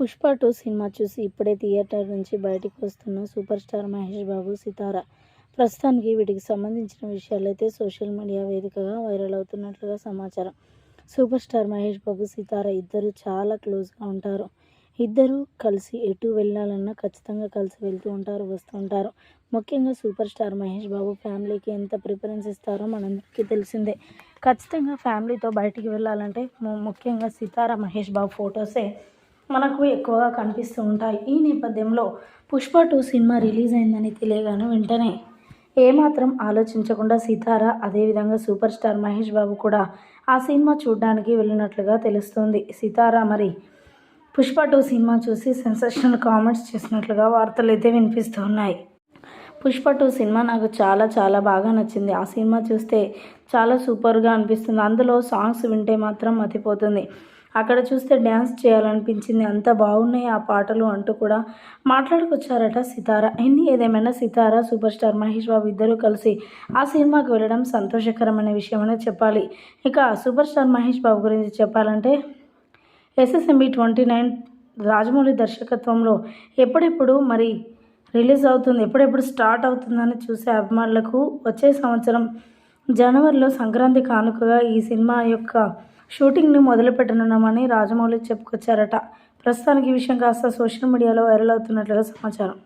Pushpa two cinema చూసి ఇప్పుడే theatre నుంచి బయటికి వస్తున్న సూపర్ స్టార్ మహేష్ బాబు సితార. ప్రస్తుతానికి వీటికి సంబంధించిన విషయాలైతే సోషల్ మీడియా వేదికగా వైరల్ అవుతున్నట్లుగా సమాచారం. సూపర్ స్టార్ మహేష్ బాబు సితార ఇద్దరు చాలా క్లోజ్గా ఉంటారు. ఇద్దరు కలిసి ఎటు వెళ్ళాలన్నా ఖచ్చితంగా కలిసి వెళ్తూ ఉంటారు వస్తూ ఉంటారు. ముఖ్యంగా సూపర్ స్టార్ మహేష్ బాబు ఫ్యామిలీకి ఎంత ప్రిఫరెన్స్ ఇస్తారో మనందరికీ తెలిసిందే. ఖచ్చితంగా ఫ్యామిలీతో బయటికి వెళ్ళాలంటే ముఖ్యంగా సితార మహేష్ బాబు ఫొటోసే మనకు ఎక్కువగా కనిపిస్తూ ఉంటాయి. ఈ నేపథ్యంలో పుష్ప టూ సినిమా రిలీజ్ అయిందని తెలియగానే వెంటనే ఏమాత్రం ఆలోచించకుండా సితార అదేవిధంగా సూపర్ స్టార్ మహేష్ బాబు కూడా ఆ సినిమా చూడడానికి వెళ్ళినట్లుగా తెలుస్తుంది. సీతారా మరి పుష్ప టూ సినిమా చూసి సెన్సేషనల్ కామెంట్స్ చేసినట్లుగా వార్తలు అయితే వినిపిస్తూ ఉన్నాయి పుష్ప టూ సినిమా నాకు చాలా చాలా బాగా నచ్చింది. ఆ సినిమా చూస్తే చాలా సూపర్గా అనిపిస్తుంది. అందులో సాంగ్స్ వింటే మాత్రం మతిపోతుంది. అక్కడ చూస్తే డ్యాన్స్ చేయాలనిపించింది. అంత బాగున్నాయి ఆ పాటలు అంటూ కూడా మాట్లాడుకొచ్చారట సితార. ఎన్ని ఏదేమైనా సితార సూపర్ స్టార్ మహేష్ బాబు ఇద్దరూ కలిసి ఆ సినిమాకి వెళ్ళడం సంతోషకరమైన విషయమనే చెప్పాలి. ఇక సూపర్ స్టార్ మహేష్ బాబు గురించి చెప్పాలంటే ఎస్ఎస్ఎంబి ట్వంటీ నైన్ రాజమౌళి దర్శకత్వంలో ఎప్పుడెప్పుడు మరి రిలీజ్ అవుతుంది ఎప్పుడెప్పుడు స్టార్ట్ అవుతుందని చూసే అభిమానులకు వచ్చే సంవత్సరం జనవరిలో సంక్రాంతి కానుకగా ఈ సినిమా యొక్క షూటింగ్ని మొదలు పెట్టనున్నామని రాజమౌళి చెప్పుకొచ్చారట. ప్రస్తుతానికి ఈ విషయం కాస్త సోషల్ మీడియాలో వైరల్ అవుతున్నట్లుగా సమాచారం.